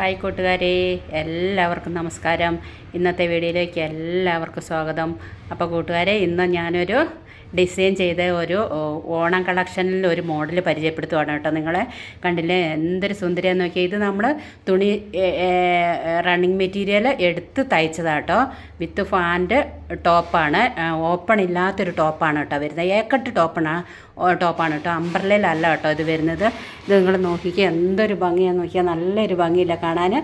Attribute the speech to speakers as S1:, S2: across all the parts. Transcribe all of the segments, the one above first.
S1: Hi കൂട്ടുകാരെ എല്ലാവർക്കും നമസ്കാരം. ഇന്നത്തെ വീഡിയോയിലേക്ക് എല്ലാവർക്കും സ്വാഗതം. അപ്പോൾ കൂട്ടുകാരെ ഇന്ന് ഞാനൊരു ഡിസൈൻ ചെയ്ത ഒരു ഓണം കളക്ഷനിൽ ഒരു മോഡൽ പരിചയപ്പെടുത്തുവാണ് കേട്ടോ നിങ്ങളെ. കണ്ടില്ലേ? എന്തൊരു സുന്ദരിയാന്ന് നോക്കിയാൽ ഇത് നമ്മൾ തുണി റണ്ണിങ് മെറ്റീരിയൽ എടുത്ത് തയ്ച്ചതാട്ടോ വിത്ത് ഫാൻഡ് ടോപ്പാണ്. ഓപ്പൺ ഇല്ലാത്തൊരു ടോപ്പാണ് കേട്ടോ വരുന്നത്. ഏക്കട്ട് ടോപ്പാണ് ടോപ്പാണ് കേട്ടോ. അമ്പർലയിലല്ല കേട്ടോ ഇത് വരുന്നത്. ഇത് നിങ്ങൾ നോക്കിക്കുക എന്തൊരു ഭംഗിയാണെന്ന് നോക്കിയാൽ നല്ലൊരു ഭംഗിയില്ല കാണാൻ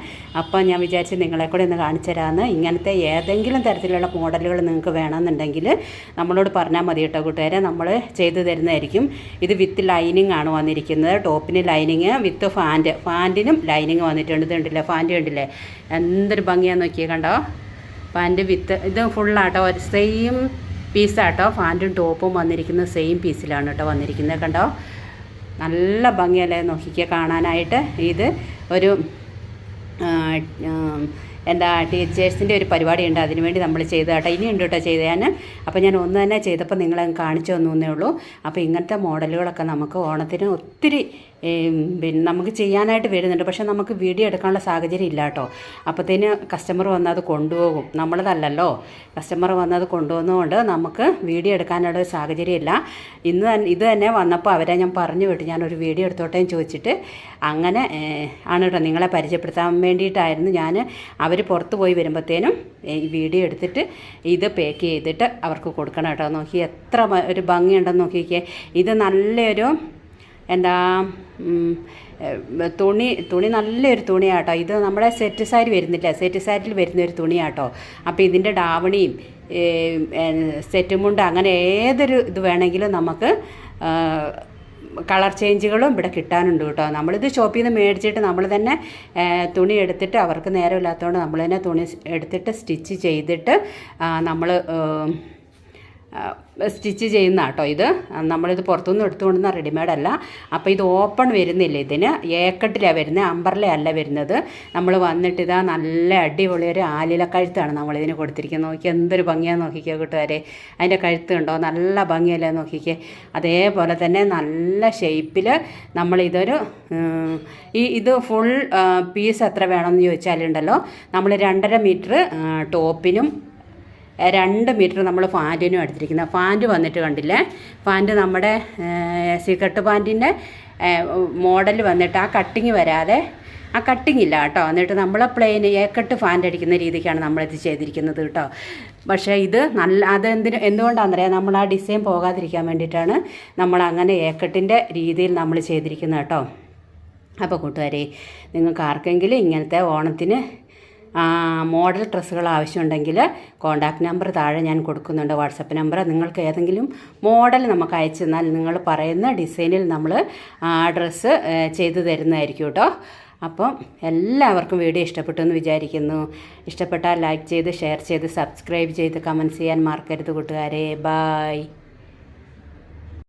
S1: അപ്പം ഞാൻ വിചാരിച്ച് നിങ്ങളെ കൂടെ ഒന്ന് കാണിച്ചു തരാമെന്ന് ഇങ്ങനത്തെ ഏതെങ്കിലും തരത്തിലുള്ള മോഡലുകൾ നിങ്ങൾക്ക് വേണമെന്നുണ്ടെങ്കിൽ നമ്മളോട് പറഞ്ഞാൽ മതി കേട്ടോ കൂട്ടുകാരെ. നമ്മൾ ചെയ്തു തരുന്നതായിരിക്കും. ഇത് വിത്ത് ലൈനിങ് ആണ് വന്നിരിക്കുന്നത്. ടോപ്പിന് ലൈനിങ് വിത്ത് ഫാന്റ് ഫാന്റിനും ലൈനിങ് വന്നിട്ടുണ്ട്. കണ്ടില്ലേ? ഫാന്റ് കണ്ടില്ലേ? എന്തൊരു ഭംഗിയാന്ന് നോക്കിയേ കണ്ടോ? Pant with. ഇത് ഫുള്ളാട്ടോ. സെയിം പീസാട്ടോ. ഫാന്റും ടോപ്പും വന്നിരിക്കുന്നത് സെയിം പീസിലാണ് കേട്ടോ വന്നിരിക്കുന്നത്. കണ്ടോ? നല്ല ഭംഗിയല്ലേ നോക്കിക്കുക കാണാനായിട്ട്. ഇത് ഒരു എന്താ ടീച്ചേഴ്സിന്റെ ഒരു പരിപാടിയുണ്ട്. അതിന് വേണ്ടി നമ്മൾ ചെയ്ത കേട്ടോ. ഇനിയുണ്ട് കേട്ടോ ചെയ്ത് ഞാൻ അപ്പോൾ ഞാൻ ഒന്ന് തന്നെ ചെയ്തപ്പോൾ നിങ്ങളെ കാണിച്ചു തന്നേ ഉള്ളൂ. അപ്പോൾ ഇങ്ങനത്തെ മോഡലുകളൊക്കെ നമുക്ക് ഓണത്തിന് ഒത്തിരി പിന്നെ നമുക്ക് ചെയ്യാനായിട്ട് വരുന്നുണ്ട്. പക്ഷേ നമുക്ക് വീഡിയോ എടുക്കാനുള്ള സാഹചര്യം ഇല്ല കേട്ടോ. അപ്പോഴത്തേന് കസ്റ്റമർ വന്നത് അത് കൊണ്ടുപോകും. നമ്മളതല്ലല്ലോ. കസ്റ്റമർ വന്നത് കൊണ്ടുപോകുന്നതുകൊണ്ട് നമുക്ക് വീഡിയോ എടുക്കാനുള്ള ഒരു സാഹചര്യം ഇല്ല. ഇന്ന് ഇത് തന്നെ വന്നപ്പോൾ അവരെ ഞാൻ പറഞ്ഞു വിട്ടു. ഞാനൊരു വീഡിയോ എടുത്തോട്ടെ എന്ന് ചോദിച്ചിട്ട് അങ്ങനെ ആണ് കേട്ടോ. നിങ്ങളെ പരിചയപ്പെടുത്താൻ വേണ്ടിയിട്ടായിരുന്നു ഞാൻ അവർ പുറത്ത് പോയി വരുമ്പോഴത്തേനും ഈ വീഡിയോ എടുത്തിട്ട് ഇത് പാക്ക് ചെയ്തിട്ട് അവർക്ക് കൊടുക്കണം കേട്ടോ. നോക്കി എത്ര ഒരു ഭംഗിയുണ്ടെന്ന് നോക്കിക്കേ. ഇത് നല്ലൊരു എന്താ തുണി തുണി നല്ലൊരു തുണിയാട്ടോ. ഇത് നമ്മുടെ സെറ്റ് സാരി വരുന്നില്ല? സെറ്റ് സാരിയിൽ വരുന്ന ഒരു തുണിയാട്ടോ. അപ്പോൾ ഇതിന്റെ ഡാവണിയും സെറ്റ് മുണ്ട് അങ്ങനെ ഏതൊരു ഇത് വേണമെങ്കിലും നമുക്ക് കളർ ചേഞ്ചുകളും ഇവിടെ കിട്ടാനുണ്ട് കേട്ടോ. നമ്മളിത് ഷോപ്പിൽ നിന്ന് മേടിച്ചിട്ട് നമ്മൾ തന്നെ തുണി എടുത്തിട്ട് അവർക്ക് നേരമില്ലാത്തതുകൊണ്ട് നമ്മൾ തന്നെ തുണി എടുത്തിട്ട് സ്റ്റിച്ച് ചെയ്തിട്ട് നമ്മൾ സ്റ്റിച്ച് ചെയ്യുന്ന കേട്ടോ ഇത് നമ്മളിത് പുറത്തുനിന്ന് എടുത്തുകൊണ്ടുവന്ന റെഡിമെയ്ഡ് അല്ല അപ്പോൾ ഇത് ഓപ്പൺ വരുന്നില്ല ഇതിന്. ഏക്കട്ടിലാണ് വരുന്നത് അമ്പറിലല്ല വരുന്നത്. നമ്മൾ വന്നിട്ട് ഇതാ നല്ല അടിപൊളി ഒരു ആലില കഴുത്താണ് നമ്മളിതിന് കൊടുത്തിരിക്കുന്നത്. നോക്കി എന്തൊരു ഭംഗിയാണ് നോക്കിക്കോ കൂട്ടുകാരെ. അതിന്റെ കഴുത്ത് ഉണ്ടോ നല്ല ഭംഗിയല്ലേ നോക്കിക്കേ. അതേപോലെ തന്നെ നല്ല ഷേപ്പിൽ നമ്മളിതൊരു ഈ ഇത് ഫുൾ പീസ് എത്ര വേണമെന്ന് ചോദിച്ചാലുണ്ടല്ലോ. നമ്മൾ രണ്ടര മീറ്റർ ടോപ്പിനും രണ്ട് മീറ്റർ നമ്മൾ ഫാന്റിനും എടുത്തിരിക്കുന്നത്. ഫാന്റ് വന്നിട്ട് കണ്ടില്ലേ? ഫാന്റ് നമ്മുടെ സീക്രട്ട് ഫാന്റിന്റെ മോഡൽ വന്നിട്ട് ആ കട്ടിങ് വരാതെ ആ കട്ടിങ് ഇല്ല കേട്ടോ. എന്നിട്ട് നമ്മൾ പ്ലെയിൻ ഏക്കട്ട് ഫാന്റ് അടിക്കുന്ന രീതിക്കാണ് നമ്മളിത് ചെയ്തിരിക്കുന്നത് കേട്ടോ. പക്ഷേ ഇത് നല്ല അതെന്തിന് എന്തുകൊണ്ടാണെന്നറിയാം? നമ്മൾ ആ ഡിസൈൻ പോകാതിരിക്കാൻ വേണ്ടിയിട്ടാണ് നമ്മൾ അങ്ങനെ ഏക്കട്ടിന്റെ രീതിയിൽ നമ്മൾ ചെയ്തിരിക്കുന്നത് കേട്ടോ. അപ്പോൾ കൂട്ടുകാരെ നിങ്ങൾക്ക് ആർക്കെങ്കിലും ഇങ്ങനത്തെ ഓണത്തിന് മോഡൽ ഡ്രസ്സുകൾ ആവശ്യമുണ്ടെങ്കിൽ കോൺടാക്ട് നമ്പർ താഴെ ഞാൻ കൊടുക്കുന്നുണ്ട്. വാട്സപ്പ് നമ്പർ നിങ്ങൾക്ക് ഏതെങ്കിലും മോഡൽ നമുക്ക് അയച്ചു തന്നാൽ നിങ്ങൾ പറയുന്ന ഡിസൈനിൽ നമ്മൾ ഡ്രസ്സ് ചെയ്തു തരുന്നതായിരിക്കും കേട്ടോ. അപ്പം എല്ലാവർക്കും വീഡിയോ ഇഷ്ടപ്പെട്ടു എന്ന് വിചാരിക്കുന്നു. ഇഷ്ടപ്പെട്ടാൽ ലൈക്ക് ചെയ്ത് ഷെയർ ചെയ്ത് സബ്സ്ക്രൈബ് ചെയ്ത് കമന്റ് ചെയ്യാൻ മറക്കരുത് കൂട്ടുകാരെ. ബായ്